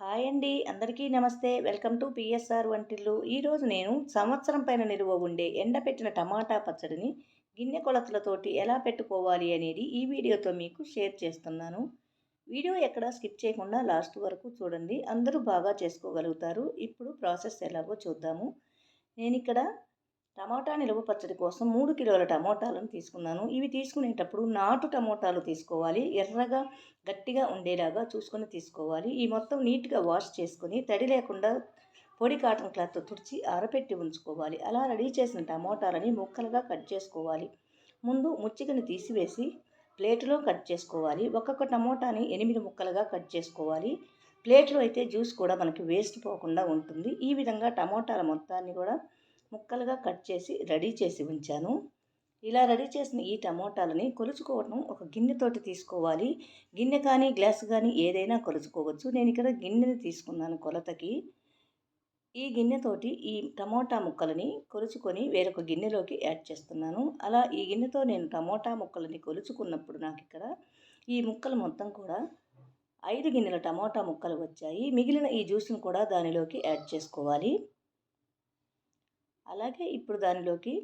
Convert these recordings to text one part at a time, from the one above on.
Hi అండి. అందరికీ నమస్తే. వెల్కమ్ టు పిఎస్ఆర్ వంటిల్లు. ఈరోజు నేను సంవత్సరం పైన నిలువ ఉండే ఎండపెట్టిన టమాటా పచ్చడిని గిన్నె కొలతలతోటి ఎలా పెట్టుకోవాలి అనేది ఈ వీడియోతో మీకు షేర్ చేస్తున్నాను. వీడియో ఎక్కడ స్కిప్ చేయకుండా లాస్ట్ వరకు చూడండి. అందరూ బాగా చేసుకోగలుగుతారు. ఇప్పుడు ప్రాసెస్ ఎలాగో చూద్దాము. నేను ఇక్కడ టమాటా నిలువ పచ్చడి కోసం మూడు కిలోల టమోటాలను తీసుకున్నాను. ఇవి తీసుకునేటప్పుడు నాటు టమోటాలు తీసుకోవాలి. ఎర్రగా గట్టిగా ఉండేలాగా చూసుకొని తీసుకోవాలి. ఈ మొత్తం నీట్గా వాష్ చేసుకొని తడి లేకుండా పొడి కాటన్ క్లాత్ తుడిచి ఆరపెట్టి ఉంచుకోవాలి. అలా రెడీ చేసిన టమోటాలని ముక్కలుగా కట్ చేసుకోవాలి. ముందు ముచ్చికని తీసివేసి ప్లేట్లో కట్ చేసుకోవాలి. ఒక్కొక్క టమోటాని ఎనిమిది ముక్కలుగా కట్ చేసుకోవాలి. ప్లేట్లో అయితే జ్యూస్ కూడా మనకి వేస్ట్ పోకుండా ఉంటుంది. ఈ విధంగా టమోటాల మొత్తాన్ని కూడా ముక్కలుగా కట్ చేసి రెడీ చేసి ఉంచాను. ఇలా రెడీ చేసిన ఈ టమోటాలని కొలుచుకోవటం ఒక గిన్నెతోటి తీసుకోవాలి. గిన్నె కానీ గ్లాస్ కానీ ఏదైనా కొలుచుకోవచ్చు. నేను ఇక్కడ గిన్నెని తీసుకున్నాను కొలతకి. ఈ గిన్నెతోటి ఈ టమోటా ముక్కలని కొలుచుకొని వేరొక గిన్నెలోకి యాడ్ చేస్తున్నాను. అలా ఈ గిన్నెతో నేను టమోటా ముక్కలని కొలుచుకున్నప్పుడు నాకు ఇక్కడ ఈ ముక్కలు మొత్తం కూడా ఐదు గిన్నెల టమోటా ముక్కలు వచ్చాయి. మిగిలిన ఈ జ్యూస్ని కూడా దానిలోకి యాడ్ చేసుకోవాలి. అలాగే ఇప్పుడు దానిలోకి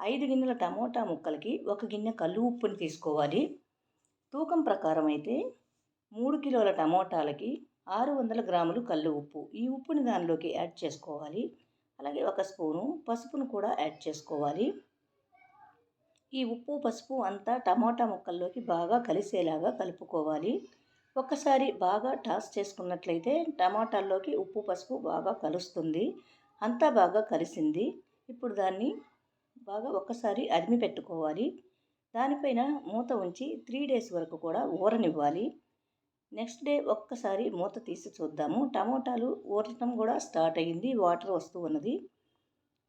ఐదు గిన్నెల టమోటా ముక్కలకి ఒక గిన్నె కల్లు ఉప్పుని తీసుకోవాలి. తూకం ప్రకారం అయితే మూడు కిలోల టమోటాలకి ఆరు వందల గ్రాములు కళ్ళు ఉప్పు. ఈ ఉప్పుని దానిలోకి యాడ్ చేసుకోవాలి. అలాగే ఒక స్పూను పసుపును కూడా యాడ్ చేసుకోవాలి. ఈ ఉప్పు పసుపు అంతా టమాటా ముక్కల్లోకి బాగా కలిసేలాగా కలుపుకోవాలి. ఒక్కసారి బాగా టాస్ చేసుకున్నట్లయితే టమాటాల్లోకి ఉప్పు పసుపు బాగా కలుస్తుంది. అంతా బాగా కలిసింది ఇప్పుడు దాన్ని బాగా ఒక్కసారి అదిమి పెట్టుకోవాలి. దానిపైన మూత ఉంచి త్రీ డేస్ వరకు కూడా ఊరనివ్వాలి. నెక్స్ట్ డే ఒక్కసారి మూత తీసి చూద్దాము. టమోటాలు ఊరటం కూడా స్టార్ట్ అయ్యింది. వాటర్ వస్తూ ఉన్నది.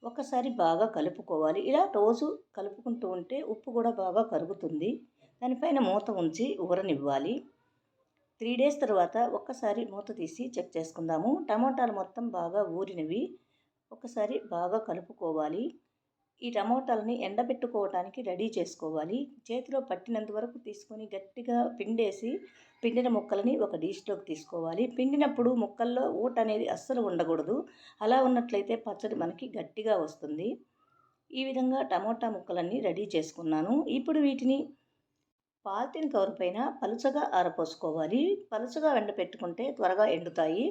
ఒక్కసారి బాగా కలుపుకోవాలి. ఇలా రోజు కలుపుకుంటూ ఉంటే ఉప్పు కూడా బాగా కరుగుతుంది. దానిపైన మూత ఉంచి ఊరనివ్వాలి. త్రీ డేస్ తర్వాత ఒక్కసారి మూత తీసి చెక్ చేసుకుందాము. టమోటాలు మొత్తం బాగా ఊరినవి. ఒకసారి బాగా కలుపుకోవాలి. ఈ టమోటాలని ఎండబెట్టుకోవటానికి రెడీ చేసుకోవాలి. చేతిలో పట్టినంత వరకు తీసుకొని గట్టిగా పిండేసి పిండిన ముక్కలని ఒక డిష్లోకి తీసుకోవాలి. పిండినప్పుడు ముక్కల్లో ఊట అనేది అస్సలు ఉండకూడదు. అలా ఉన్నట్లయితే పచ్చడి మనకి గట్టిగా వస్తుంది. ఈ విధంగా టమోటా ముక్కలన్నీ రెడీ చేసుకున్నాను. ఇప్పుడు వీటిని పాలిథిన్ కవర్ పైన పలుచగా ఆరపోసుకోవాలి. పలుచగా పెట్టుకుంటే త్వరగా ఎండుతాయి.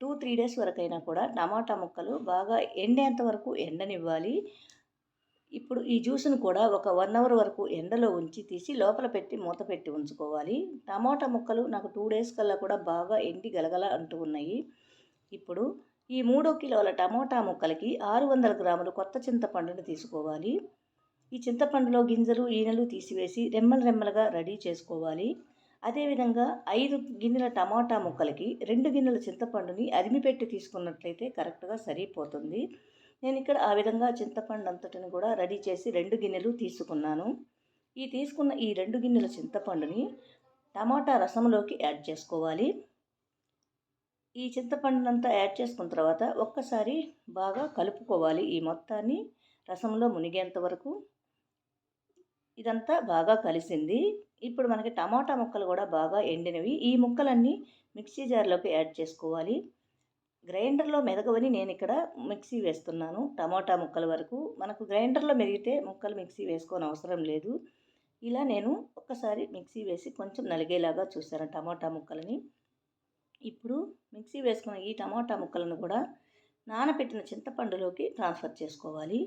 టూ త్రీ డేస్ వరకైనా కూడా టమాటా ముక్కలు బాగా ఎండేంత వరకు ఎండనివ్వాలి. ఇప్పుడు ఈ జ్యూస్ను కూడా ఒక వన్ అవర్ వరకు ఎండలో ఉంచి తీసి లోపల పెట్టి మూత పెట్టి ఉంచుకోవాలి. టమాటా ముక్కలు నాకు టూ డేస్ కల్లా కూడా బాగా ఎండి గలగల అంటూ ఉన్నాయి. ఇప్పుడు ఈ మూడో కిలోల టమోటా ముక్కలకి ఆరు వందల గ్రాములు కొత్త చింతపండును తీసుకోవాలి. ఈ చింతపండులో గింజలు ఈనెలు తీసివేసి రెమ్మలు రెమ్మలుగా రెడీ చేసుకోవాలి. అదేవిధంగా ఐదు గిన్నెల టమాటా ముక్కలకి రెండు గిన్నెల చింతపండుని అదిమిపెట్టి తీసుకున్నట్లయితే కరెక్ట్గా సరిపోతుంది. నేను ఇక్కడ ఆ విధంగా చింతపండు అంతటిని కూడా రెడీ చేసి రెండు గిన్నెలు తీసుకున్నాను. ఈ తీసుకున్న ఈ రెండు గిన్నెల చింతపండుని టమాటా రసంలోకి యాడ్ చేసుకోవాలి. ఈ చింతపండునంతా యాడ్ చేసుకున్న తర్వాత ఒక్కసారి బాగా కలుపుకోవాలి ఈ మొత్తాన్ని రసంలో మునిగేంత వరకు. ఇదంతా బాగా కలిసింది. ఇప్పుడు మనకి టమాటా ముక్కలు కూడా బాగా ఎండినవి. ఈ ముక్కలన్నీ మిక్సీ జార్లోకి యాడ్ చేసుకోవాలి. గ్రైండర్లో మెదగవని నేను ఇక్కడ మిక్సీ వేస్తున్నాను. టమాటా ముక్కల వరకు. మనకు గ్రైండర్లో మెరిగితే ముక్కలు మిక్సీ వేసుకోని అవసరం లేదు. ఇలా నేను ఒక్కసారి మిక్సీ వేసి కొంచెం నలిగేలాగా చూశాను టమాటా ముక్కలని. ఇప్పుడు మిక్సీ వేసుకున్న ఈ టమాటా ముక్కలను కూడా నానబెట్టిన చింతపండులోకి ట్రాన్స్ఫర్ చేసుకోవాలి.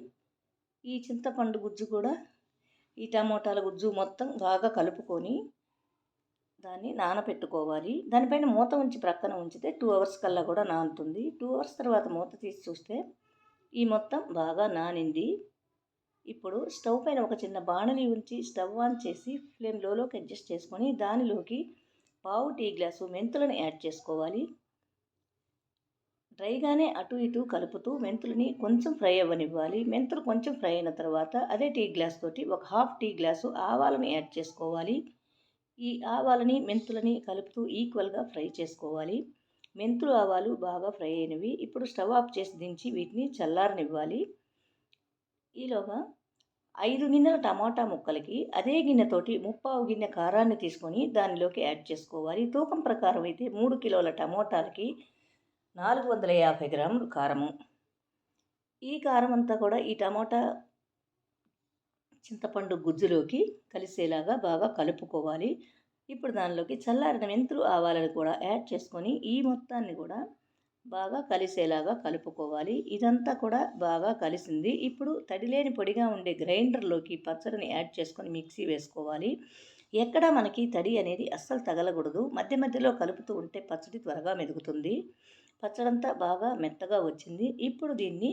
ఈ చింతపండు గుజ్జు కూడా ఈ టమోటాల గుజ్జు మొత్తం బాగా కలుపుకొని దాన్ని నానబెట్టుకోవాలి దానిపైన మూత ఉంచి ప్రక్కన ఉంచితే టూ అవర్స్ కల్లా కూడా నానుతుంది. టూ అవర్స్ తర్వాత మూత తీసి చూస్తే ఈ మొత్తం బాగా నానింది. ఇప్పుడు స్టవ్ పైన ఒక చిన్న బాణలి ఉంచి స్టవ్ ఆన్ చేసి ఫ్లేమ్ లోలోకి అడ్జస్ట్ చేసుకొని దానిలోకి పావు టీ గ్లాసు మెంతులను యాడ్ చేసుకోవాలి. డ్రైగానే అటు ఇటు కలుపుతూ మెంతులని కొంచెం ఫ్రై అవ్వనివ్వాలి. మెంతులు కొంచెం ఫ్రై అయిన తర్వాత అదే టీ గ్లాస్ తోటి ఒక హాఫ్ టీ గ్లాసు ఆవాలను యాడ్ చేసుకోవాలి. ఈ ఆవాలని మెంతులని కలుపుతూ ఈక్వల్గా ఫ్రై చేసుకోవాలి. మెంతులు ఆవాలు బాగా ఫ్రై అయినవి. ఇప్పుడు స్టవ్ ఆఫ్ చేసి దించి వీటిని చల్లారనివ్వాలి. ఈలోగా ఐదు గిన్నెల టమాటా ముక్కలకి అదే గిన్నెతోటి ముప్పావు గిన్నె కారాన్ని తీసుకొని దానిలోకి యాడ్ చేసుకోవాలి. తూకం ప్రకారం అయితే మూడు కిలోల టమోటాలకి నాలుగు వందల యాభై గ్రాములు కారము. ఈ కారం అంతా కూడా ఈ టమాటా చింతపండు గుజ్జులోకి కలిసేలాగా బాగా కలుపుకోవాలి. ఇప్పుడు దానిలోకి చల్లారిన మెంతులు ఆవాలను కూడా యాడ్ చేసుకొని ఈ మొత్తాన్ని కూడా బాగా కలిసేలాగా కలుపుకోవాలి. ఇదంతా కూడా బాగా కలిసింది. ఇప్పుడు తడిలేని పొడిగా ఉండే గ్రైండర్లోకి పచ్చడిని యాడ్ చేసుకొని మిక్సీ వేసుకోవాలి. ఎక్కడ మనకి తడి అనేది అస్సలు తగలకూడదు. మధ్య మధ్యలో కలుపుతూ ఉంటే పచ్చడి త్వరగా మెదుగుతుంది. పచ్చడంతా బాగా మెత్తగా వచ్చింది. ఇప్పుడు దీన్ని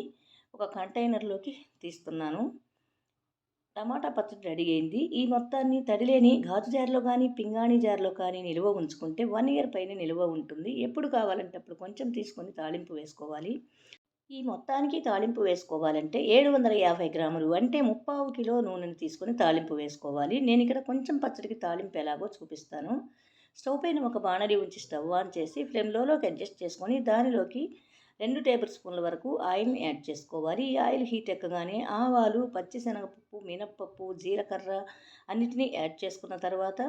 ఒక కంటైనర్లోకి తీస్తున్నాను. టమాటా పచ్చడి రెడీ అయింది. ఈ మొత్తాన్ని తడిలేని గాజు జార్లో కానీ పింగాణి జార్లో కానీ నిల్వ ఉంచుకుంటే వన్ ఇయర్ పైన నిల్వ ఉంటుంది. ఎప్పుడు కావాలంటే అప్పుడు కొంచెం తీసుకొని తాళింపు వేసుకోవాలి. ఈ మొత్తానికి తాళింపు వేసుకోవాలంటే ఏడు వందల యాభై గ్రాములు అంటే ముప్పావు కిలో నూనెని తీసుకొని తాళింపు వేసుకోవాలి. నేను ఇక్కడ కొంచెం పచ్చడికి తాళింపు ఎలాగో చూపిస్తాను. స్టవ్ పైన ఒక బాణలి ఉంచి స్టవ్ ఆన్ చేసి ఫ్లేమ్ లోలోకి అడ్జస్ట్ చేసుకొని దానిలోకి రెండు టేబుల్ స్పూన్ల వరకు ఆయిల్ని యాడ్ చేసుకోవాలి. ఈ ఆయిల్ హీట్ ఎక్కగానే ఆవాలు పచ్చిశనగపప్పు మినప్పప్పు జీలకర్ర అన్నిటినీ యాడ్ చేసుకున్న తర్వాత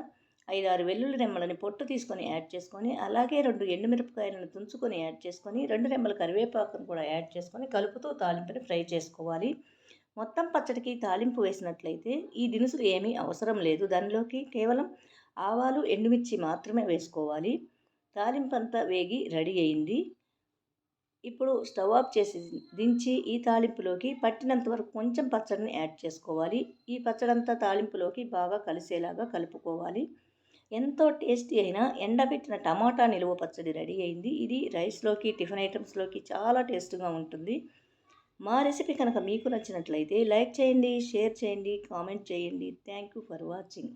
ఐదారు వెల్లుల్లి రెమ్మలని పొట్టు తీసుకొని యాడ్ చేసుకొని అలాగే రెండు ఎండుమిరపకాయలను తుంచుకొని యాడ్ చేసుకొని రెండు రెమ్మల కరివేపాకును కూడా యాడ్ చేసుకొని కలుపుతూ తాలింపుని ఫ్రై చేసుకోవాలి. మొత్తం పచ్చడికి తాలింపు వేసినట్లయితే ఈ దినుసులు ఏమీ అవసరం లేదు. దానిలోకి కేవలం ఆవాలు ఎండుమిర్చి మాత్రమే వేసుకోవాలి. తాలింపు అంతా వేగి రెడీ అయింది. ఇప్పుడు స్టవ్ ఆఫ్ చేసి దించి ఈ తాలింపులోకి పట్టినంత వరకు కొంచెం పచ్చడిని యాడ్ చేసుకోవాలి. ఈ పచ్చడంతా తాలింపులోకి బాగా కలిసేలాగా కలుపుకోవాలి. ఎంతో టేస్టీ అయినా ఎండబెట్టిన టమాటా నిలువ పచ్చడి రెడీ అయింది. ఇది రైస్లోకి టిఫిన్ ఐటమ్స్లోకి చాలా టేస్ట్గా ఉంటుంది. మా రెసిపీ కనుక మీకు నచ్చినట్లయితే లైక్ చేయండి షేర్ చేయండి కామెంట్ చేయండి. Thank you for watching.